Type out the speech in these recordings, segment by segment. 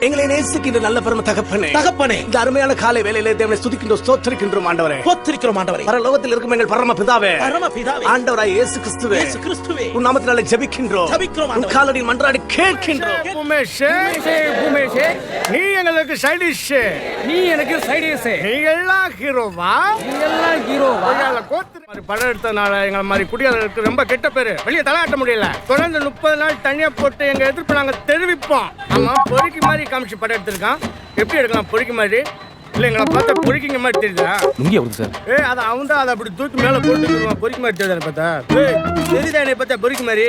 எங்களை நேசிக்கின்ற நல்ல பரம தகப்பனே. தகப்பனே. இந்த அருமையான காலை வேலையிலே தேவனை துதிக்கின்றோம் ஸ்தோத்திரிக்கின்றோம் ஆண்டவரே. போத்திருக்கிறோம் ஆண்டவரே. பரலோகத்தில் இருக்கும் எங்கள் பரம பிதாவே. பரம பிதாவே. ஆண்டவராய் இயேசு கிறிஸ்துவே இயேசு கிறிஸ்துவே உன் நாமத்தினாலே ஜெபிக்கின்றோம். ஜெபிக்கிறோம் உன். காலடி மன்றாடி கேட்கின்றோம். உமேஷே உமேஷே நீ எங்களுக்கு சைடிஷ். நீ எனக்கு சைடிஸ் நீ எல்லாம் ஹீரோவா எல்லாம் ஹீரோவா கொய்யால கோத்து மாதிரி படம் எடுத்தனால எங்களை மாதிரி குடியாளர்களுக்கு ரொம்ப கெட்ட பேரு. வெளியே தலையாட்ட முடியல. தொடர்ந்து முப்பது நாள் தனியா போட்டு எங்க எதிர்ப்பு நாங்க தெரிவிப்போம். ஆமா பொறுக்கி மாதிரி காமிச்சு படம் எடுத்திருக்கான். எப்படி எடுக்கலாம்? பொறுக்கி மாதிரி. இல்ல எங்களை பார்த்தா பொறுக்கிங்க மாதிரி தெரியுதா? லுங்கி அவருக்கு சார். ஏய் அது அவன் தான் அதை அப்படி தூக்கி மேல போட்டு பொறுக்கி மாதிரி தெரியுதா பார்த்தா? ஏய் தெரியுதா என்னை பார்த்தா பொறுக்கி மாதிரி?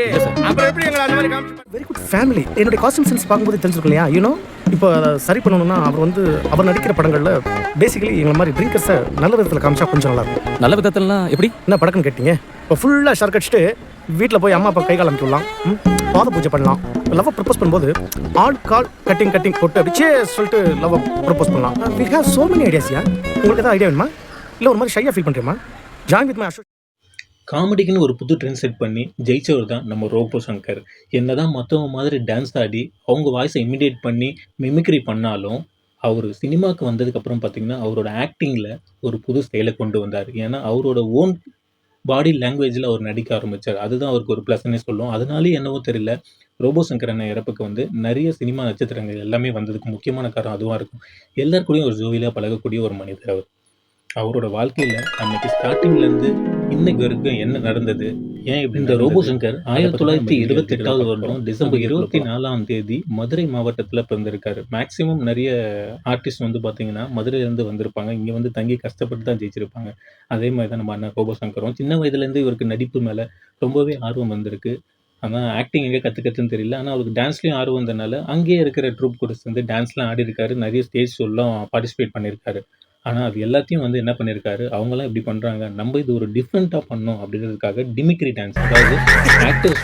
அப்புறம் எப்படி எங்களை அந்த மாதிரி காமிச்சு வெரி குட் ஃபேமிலி என்னுடைய காஸ்டியூம் சென்ஸ் பார்க்கும்போது தெரிஞ்சிருக்கும் இல்லையா? யூனோ இப்போ அதை சரி பண்ணணும்னா அவர் வந்து அவர் நடிக்கிற படங்களில் பேசிக்கலி எங்களை மாதிரி ட்ரிங்கர்ஸை நல்ல விதத்தில் காமிச்சா கொஞ்சம் நல்லா இருக்கும். நல்ல விதத்துலலாம் எப்படி? என்ன படக்குன்னு கேட்டீங்க? இப்போ ஃபுல்லாக ஷர்க் அடிச்சுட்டு வீட்டில் போய் அம்மா அப்பா கை காலம் விடலாம். ம், பாத பூஜை பண்ணலாம். லவ் ப்ரப்போஸ் பண்ணும்போது ஆல் கால் கட்டிங் கட்டிங் போட்டு அப்படிச்சே சொல்லிட்டு லவ் ப்ரப்போஸ் பண்ணலாம். We have so many ideas yeah உங்களுக்கு ஏதாவது ஐடியா வேணுமா? இல்லை ஒரு மாதிரி ஷையாக ஃபீல் பண்ணுறீமா ஜாயின் வித் மை அசோக் காமெடிக்குன்னு ஒரு புது ட்ரெண்ட் செட் பண்ணி ஜெயிச்சவர் தான் நம்ம ரோபோ சங்கர். என்னதான் மற்றவங்க மாதிரி டான்ஸ் ஆடி அவங்க வாய்ஸை இமிடியேட் பண்ணி மிமிக்ரி பண்ணாலும் அவர் சினிமாவுக்கு வந்ததுக்கப்புறம் பார்த்தீங்கன்னா அவரோட ஆக்டிங்கில் ஒரு புது ஸ்டைலை கொண்டு வந்தார். ஏன்னா அவரோட ஓன் பாடி லாங்குவேஜில் அவர் நடிக்க ஆரம்பித்தார் அதுதான் அவருக்கு ஒரு ப்ளஸ்னே சொல்லும். அதனாலே என்னவோ தெரியல ரோபோ சங்கர் அண்ணன் இறப்புக்கு வந்து நிறைய சினிமா நட்சத்திரங்கள் எல்லாமே வந்ததுக்கு முக்கியமான காரணம் அதுவாக இருக்கும். எல்லாருக்கூடையும் கூடயும் ஒரு ஜோவிலாக பழகக்கூடிய ஒரு மனிதர் அவர். அவரோட வாழ்க்கையில் அன்னைக்கு ஸ்டார்டிங்லேருந்து இன்னைக்கு வரைக்கும் என்ன நடந்தது? ஏன் இந்த ரோபோ சங்கர் ஆயிரத்தி தொள்ளாயிரத்தி எழுபத்தி எட்டாவது வருடம் டிசம்பர் இருபத்தி நாலாம் தேதி மதுரை மாவட்டத்தில் பிறந்திருக்காரு. மேக்ஸிமம் நிறைய ஆர்டிஸ்ட் வந்து பார்த்தீங்கன்னா மதுரையிலேருந்து வந்திருப்பாங்க. இங்கே வந்து தங்கி கஷ்டப்பட்டு தான் ஜெயிச்சிருப்பாங்க. அதே மாதிரி தான் நம்ம அண்ணன் ரோபோ சங்கரும் சின்ன வயதுலேருந்து இவருக்கு நடிப்பு மேலே ரொம்பவே ஆர்வம் வந்திருக்கு. ஆனால் ஆக்டிங் எங்கே கற்றுக்கிறதுன்னு தெரியல. ஆனால் அவருக்கு டான்ஸ்லேயும் ஆர்வம் வந்தனால அங்கேயே இருக்கிற ட்ரூப் கூட சேர்ந்து டான்ஸ்லாம் ஆடி இருக்காரு நிறைய ஸ்டேஜ் ஷோலாம் பார்ட்டிசிபேட் பண்ணியிருக்காரு ஆனால் அது எல்லாத்தையும் வந்து என்ன பண்ணியிருக்காரு அவங்களாம் இப்படி பண்ணுறாங்க நம்ம இது ஒரு டிஃப்ரெண்ட்டாக பண்ணோம் அப்படின்றதுக்காக டிமிக்ரி டான்ஸ் அதாவது ஆக்டர்ஸ்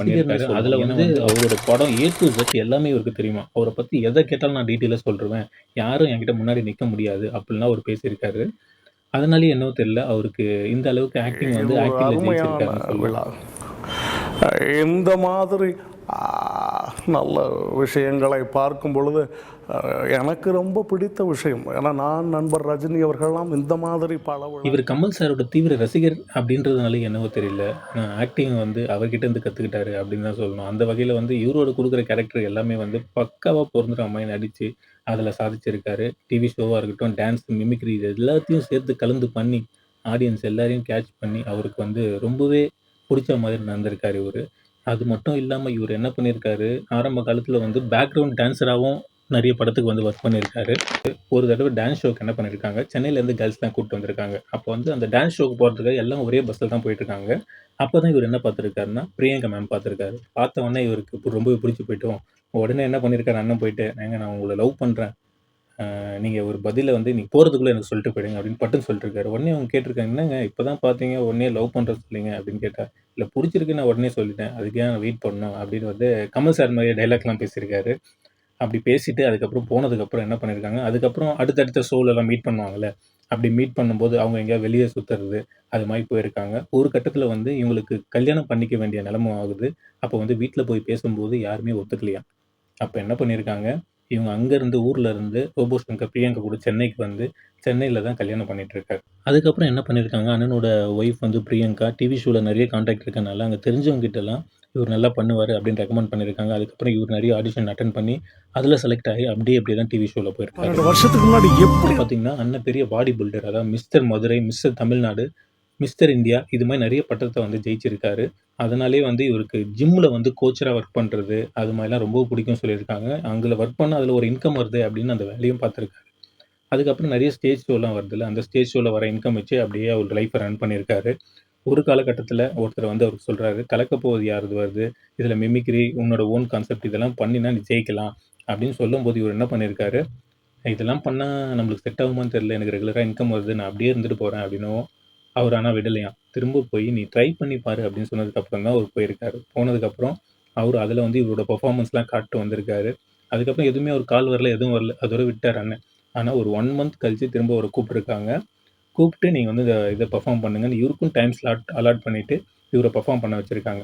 பண்ணியிருக்காரு அதில் வந்து அவரோட படம் ஏ டு Z எல்லாமே இவருக்கு தெரியுமா? அவரை பற்றி எதை கேட்டாலும் நான் டீட்டெயிலாக சொல்லிருவேன் யாரும் என்கிட்ட முன்னாடி நிற்க முடியாது அப்படின்லாம் அவர் பேசியிருக்காரு. அதனாலேயே என்னவோ தெரியல அவருக்கு இந்த அளவுக்கு ஆக்டிங் வந்து ஆக்டிங்ல சொல்லலாம். இந்த மாதிரி நல்ல விஷயங்களை பார்க்கும் பொழுது எனக்கு ரொம்ப பிடித்த விஷயம். ஏன்னா நான் நண்பர் ரஜினி அவர்கள்லாம் இந்த மாதிரி பல இவர் கமல் சாரோட தீவிர ரசிகர் அப்படின்றதுனால என்னவோ தெரியல. ஆக்டிங் வந்து அவர்கிட்ட இருந்து கற்றுக்கிட்டாரு அப்படின்னு தான் சொல்லணும். அந்த வகையில் வந்து இவரோட கொடுக்குற கேரக்டர் எல்லாமே வந்து பக்காவாக பொருந்துற மாதிரி நடித்து அதில் சாதிச்சிருக்காரு. டிவி ஷோவாக இருக்கட்டும் டான்ஸ் மிமிக்ரி இது எல்லாத்தையும் சேர்த்து கலந்து பண்ணி ஆடியன்ஸ் எல்லாரையும் கேட்ச் பண்ணி அவருக்கு வந்து ரொம்பவே பிடிச்ச மாதிரி நடந்திருக்காரு இவர். அது மட்டும் இல்லாமல் இவர் என்ன பண்ணியிருக்காரு ஆரம்ப காலத்தில் வந்து பேக்ரவுண்ட் டான்ஸராகவும் நிறைய படத்துக்கு வந்து ஒர்க் பண்ணியிருக்காரு ஒரு தடவை டான்ஸ் ஷோக்கு என்ன பண்ணியிருக்காங்க சென்னையிலேருந்து கேர்ள்ஸ் தான் கூப்பிட்டு வந்திருக்காங்க. அப்போ வந்து அந்த டான்ஸ் ஷோக்கு போகிறதுக்கு எல்லாம் ஒரே பஸ்ஸில் தான் போயிட்டுருக்காங்க. அப்போ தான் இவர் என்ன பார்த்துருக்காருன்னா பிரியங்கா மேம் பார்த்துருக்காரு. பார்த்த உடனே இவருக்கு ரொம்பவே பிடிச்சி போயிட்டோம். உடனே என்ன பண்ணியிருக்காரு அண்ணன் போயிட்டு ஏங்க நான் உங்களை லவ் பண்ணுறேன் நீங்கள் ஒரு பதிலை வந்து நீங்கள் போகிறதுக்குள்ளே எனக்கு சொல்லிட்டு போயிடுங்க அப்படின்னு பட்டுன்னு சொல்லிட்டு இருக்காரு உடனே அவங்க கேட்டிருக்காங்க என்னங்க இப்போ தான் பார்த்தீங்க உடனே லவ் பண்ணுறது சொல்லிங்க அப்படின்னு கேட்டால் இல்லை பிடிச்சிருக்கு நான் உடனே சொல்லிட்டேன். அதுக்கே நான் வெயிட் பண்ணணும்? அப்படின்னு வந்து கமல் சார் மாதிரி டைலாக்லாம் பேசியிருக்காரு. அப்படி பேசிட்டு அதுக்கப்புறம் போனதுக்கப்புறம் என்ன பண்ணியிருக்காங்க அதுக்கப்புறம் அடுத்தடுத்த ஷோலெல்லாம் மீட் பண்ணுவாங்கல்ல அப்படி மீட் பண்ணும்போது அவங்க எங்கேயாவது வெளியே சுற்றுறது அது மாதிரி போயிருக்காங்க. ஒரு கட்டத்தில் வந்து இவங்களுக்கு கல்யாணம் பண்ணிக்க வேண்டிய நிலமும் ஆகுது. அப்போ வந்து வீட்டில் போய் பேசும்போது யாருமே ஒத்துக்கலையா? அப்போ என்ன பண்ணியிருக்காங்க இவங்க அங்கேருந்து ஊரில் இருந்து ரோபோ சங்கர் பிரியங்கா கூட சென்னைக்கு வந்து சென்னையில் தான் கல்யாணம் பண்ணிட்டு இருக்காரு அதுக்கப்புறம் என்ன பண்ணியிருக்காங்க அண்ணனோட ஒய்ஃப் வந்து பிரியங்கா டிவி ஷோவில் நிறைய காண்டாக்ட் இருக்கனால அங்கே தெரிஞ்சவங்க கிட்டலாம் இவர் நல்லா பண்ணுவார் அப்படின்னு ரெக்கமெண்ட் பண்ணியிருக்காங்க அதுக்கப்புறம் இவர் நிறைய ஆடிஷன் அட்டன் பண்ணி அதில் செலக்ட் ஆகி அப்படியே அப்படியே தான் டிவி ஷோவில் போயிருக்காரு. வருஷத்துக்கு முன்னாடி எப்படி பார்த்தீங்கன்னா அண்ணன் பெரிய பாடி பில்டர் அதாவது mister Madurai mister Tamil Nadu mister India இது மாதிரி நிறைய பட்டத்தை வந்து ஜெயிச்சிருக்காரு. அதனாலே வந்து இவருக்கு ஜிம்மில் வந்து கோச்சராக ஒர்க் பண்ணுறது அது மாதிரிலாம் ரொம்ப பிடிக்கும் சொல்லியிருக்காங்க. அங்கே ஒர்க் பண்ண அதில் ஒரு இன்கம் வருது அப்படின்னு அந்த வேலையும் பார்த்துருக்காரு. அதுக்கப்புறம் நிறைய ஸ்டேஜ் ஷோலாம் வருதுல்ல அந்த ஸ்டேஜ் ஷோவில் வர இன்கம் வச்சு அப்படியே அவர் லைஃப்பை ரன் பண்ணியிருக்காரு. ஒரு காலகட்டத்தில் ஒருத்தர் வந்து அவருக்கு சொல்கிறாரு கலக்க போவது யாருது வருது? இதில் மிமிக்ரி உன்னோட ஓன் கான்செப்ட் இதெல்லாம் பண்ணினா நீ ஜெயிக்கலாம். அப்படின்னு சொல்லும்போது இவர் என்ன பண்ணியிருக்காரு இதெல்லாம் பண்ணால் நம்மளுக்கு செட் ஆகுமான்னு தெரியல. எனக்கு ரெகுலராக இன்கம் வருது. நான் அப்படியே இருந்துட்டு போகிறேன் அப்படின்னும் அவர் ஆனால் விடலையாம் திரும்ப போய் நீ ட்ரை பண்ணி பாரு அப்படின்னு சொன்னதுக்கப்புறம் தான் அவர் போயிருக்காரு. போனதுக்கப்புறம் அவர் அதில் வந்து இவரோட பர்ஃபார்மன்ஸ்லாம் காட்டு வந்திருக்காரு. அதுக்கப்புறம் எதுவுமே அவர் கால் வரல எதுவும் வரல. அதோட விட்டார் அண்ணன். ஆனால் ஒரு ஒன் மந்த் கழித்து திரும்ப அவரை கூப்பிட்டுருக்காங்க. கூப்பிட்டு நீங்கள் வந்து இதை இதை பர்ஃபார்ம் பண்ணுங்கன்னு இவருக்கும் டைம் ஸ்லாட் அலாட் பண்ணிவிட்டு இவரை பர்ஃபார்ம் பண்ண வச்சுருக்காங்க.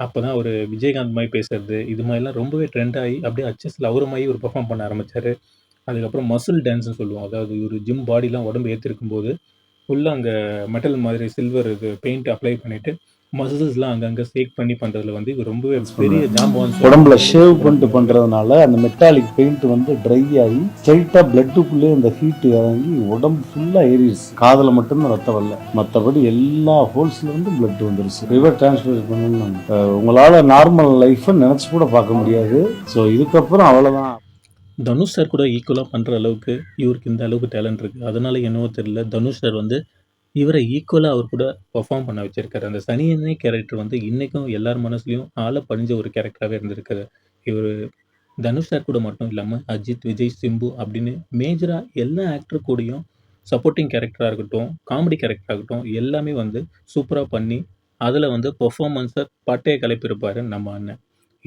அப்போ தான் அவர் விஜயகாந்த் மாதிரி பேசுறது இது மாதிரிலாம் ரொம்பவே ட்ரெண்ட் ஆகி அப்படியே அச்சஸில் அவரு மாதிரி ஒரு பர்ஃபார்ம் பண்ண ஆரம்பித்தார் அதுக்கப்புறம் மசில் டான்ஸ்னு சொல்லுவோம். அதாவது ஒரு ஜிம் பாடிலாம் உடம்பு ஏற்றிருக்கும் போது ஃபுல்லாக அங்கே மெட்டல் மாதிரி சில்வர் இது பெயிண்ட் அப்ளை பண்ணிட்டு மசில்ஸ்லாம் அங்கங்கே ஷேக் பண்ணி பண்ணுறதுல வந்து இவர் ரொம்பவே பெரிய ஜாம்பவான் உடம்புல ஷேவ் பண்ணிட்டு பண்றதுனால அந்த மெட்டாலிக் பெயிண்ட் வந்து ட்ரை ஆகி ஸ்ட்ரைட்டா பிளட்டுக்குள்ளே அந்த ஹீட் இறங்கி உடம்பு ஃபுல்லா ஏறிடுச்சு. காதுல மட்டும்தான் ரத்தம் வரல. மற்றபடி எல்லா ஹோல்ஸ்ல இருந்து பிளட் வந்துருச்சு. ரிவர் டிரான்ஸ்ஃபர் பண்ணணும் உங்களால நார்மல் லைஃப்பை நினைச்சு கூட பார்க்க முடியாது. ஸோ இதுக்கப்புறம் அவ்வளவுதான். தனுஷ் சார் கூட ஈக்குவலாக பண்ணுற அளவுக்கு இவருக்கு இந்த அளவுக்கு டேலண்ட் இருக்குது அதனால் என்னவோ தெரியல. தனுஷ் சார் வந்து இவரை ஈக்குவலாக அவர் கூட பெர்ஃபார்ம் பண்ண வச்சுருக்காரு. அந்த சனியனே கேரக்டர் வந்து இன்றைக்கும் எல்லார் மனசுலையும் ஆளை படிஞ்ச ஒரு கேரக்டராகவே இருந்திருக்காரு. இவர் தனுஷ் சார் கூட மட்டும் இல்லாமல் அஜித் விஜய் சிம்பு அப்படின்னு மேஜராக எல்லா ஆக்டர் கூடயும் சப்போர்ட்டிங் கேரக்டராக இருக்கட்டும் காமெடி கேரக்டராக இருக்கட்டும் எல்லாமே வந்து சூப்பராக பண்ணி அதில் வந்து பெர்ஃபார்மன்ஸை பட்டையை கலைப்பிருப்பார் நம்ம அண்ணன்.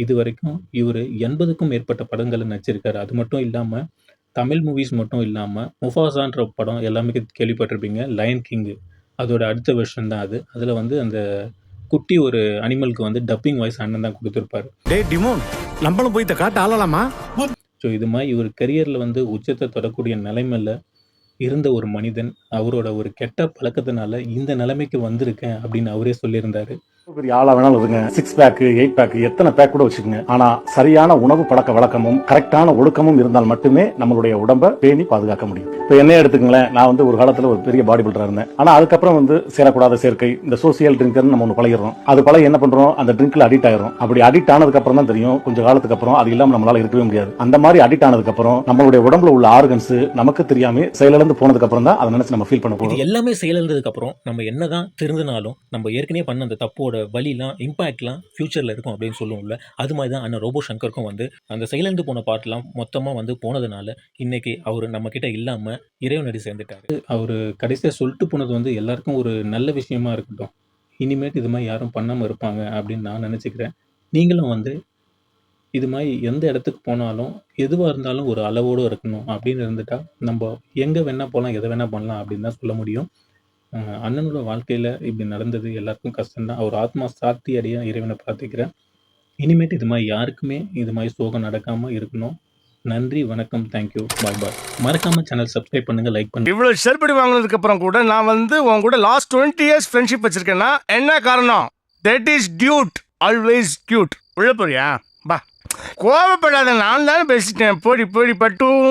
இது வரைக்கும் இவர் எண்பதுக்கும் மேற்பட்ட படங்களை நடிச்சிருக்காரு. அது மட்டும் இல்லாமல் தமிழ் மூவிஸ் மட்டும் இல்லாமல் முஃபாசான்ற படம் எல்லாமே கேள்விப்பட்டிருப்பீங்க லயன் கிங்கு அதோட அடுத்த வெர்ஷன் தான் அது. அதில் வந்து அந்த குட்டி ஒரு அனிமலுக்கு வந்து டப்பிங் வாய்ஸ் அண்ணன் தான் கொடுத்துருப்பாரு. டே டிமோன் நம்மளும் போய் காட்டு ஆளலாமா ஸோ இது மாதிரி இவர் கரியரில் வந்து உச்சத்தை தொடக்கூடிய நிலைமையில் இருந்த ஒரு மனிதன் அவரோட ஒரு கெட்ட பழக்கத்தினால இந்த நிலைமைக்கு வந்திருக்கேன் அப்படின்னு அவரே சொல்லியிருந்தாரு. பெரிய ஆளா வேணாலும் இருங்க சிக்ஸ் பேக் எயிட் பேக் எத்தனை பேக் கூட வச்சுக்கோங்க. ஆனா சரியான உணவு பழக்க வழக்கமும் கரெக்டான ஒழுக்கமும் இருந்தால் மட்டுமே நம்மளுடைய உடம்ப பேணி பாதுகாக்க முடியும். இப்போ என்ன எடுத்துக்கங்களேன். நான் வந்து ஒரு காலத்துல ஒரு பெரிய பாடி பில்டரா இருந்தேன். ஆனா அதுக்கப்புறம் வந்து சேரக்கூடாத சேர்க்கை இந்த சோசியல் ட்ரிங்கர்னு நம்ம ஒன்று பழகிறோம் அது பழகி என்ன பண்றோம்? அந்த ட்ரிங்க்ல அடிக்ட் ஆயிரும் அப்படி அடிக்ட் ஆனதுக்கு அப்புறம் தான் தெரியும். கொஞ்சம் காலத்துக்கு அப்புறம் அது இல்லாம நம்மளால இருக்கவே முடியாது. அந்த மாதிரி அடிக்ட் ஆனதுக்கு அப்புறம் நம்மளுடைய உடம்புல உள்ள ஆர்கன்ஸ் நமக்கு தெரியாம செயலிழந்து போனதுக்கு அப்புறம் தான் அதை நினைச்சு நம்ம ஃபீல் பண்ண போறோம். எல்லாமே செயலிழந்ததுக்கு அப்புறம் நம்ம என்னதான் திருந்தினாலும் நம்ம ஏற்கனவே பண்ண அந்த தப்போட வழிலாம் இம்பாக்ட்லாம் ஃப்யூச்சரில் இருக்கும் அப்படின்னு சொல்லுவோம்ல. அது மாதிரி தான் அண்ணன் ரோபோ சங்கருக்கும் வந்து அந்த செயலந்து போன பாட்டெலாம் மொத்தமாக வந்து போனதுனால இன்னைக்கு அவர் நம்ம கிட்ட இல்லாமல் இறைவனடி சேர்ந்துட்டாரு. அவர் கடைசியாக சொல்லிட்டு போனது வந்து எல்லாருக்கும் ஒரு நல்ல விஷயமா இருக்கட்டும். இனிமேட்டு இது மாதிரி யாரும் பண்ணாமல் இருப்பாங்க அப்படின்னு நான் நினச்சிக்கிறேன். நீங்களும் வந்து இது மாதிரி எந்த இடத்துக்கு போனாலும் எதுவாக இருந்தாலும் ஒரு அளவோடு இருக்கணும் அப்படின்னு இருந்துட்டா நம்ம எங்கே வேணால் போகலாம் எதை வேணால் பண்ணலாம் அப்படின்னு தான் சொல்ல முடியும். அண்ணனோட வாழ்க்கையில் இப்படி நடந்தது எல்லாருக்கும் கஷ்டம்தான். அவர் ஆத்மா சாத்தி அடைய இறைவனை பிரார்த்திக்கிறேன். இனிமேட்டு இது மாதிரி யாருக்குமே இது மாதிரி சோகம் நடக்காமல் இருக்கணும். நன்றி வணக்கம் தேங்க்யூ பாய் பாய் மறக்காம சேனல் சப்ஸ்கிரைப் பண்ணுங்க லைக் பண்ணுங்க. இவ்வளவு செருப்படி வாங்கினதுக்கு அப்புறம் கூட நான் வந்து உன் கூட லாஸ்ட் டுவெண்ட்டி இயர்ஸ் ஃப்ரெண்ட்ஷிப் வச்சிருக்கேன்னா என்ன காரணம்? That is dude always cute உள்ள போறியா? பா. கோவப்படாத நான் தானே பேசிட்டேன். போடி போடி பட்டும்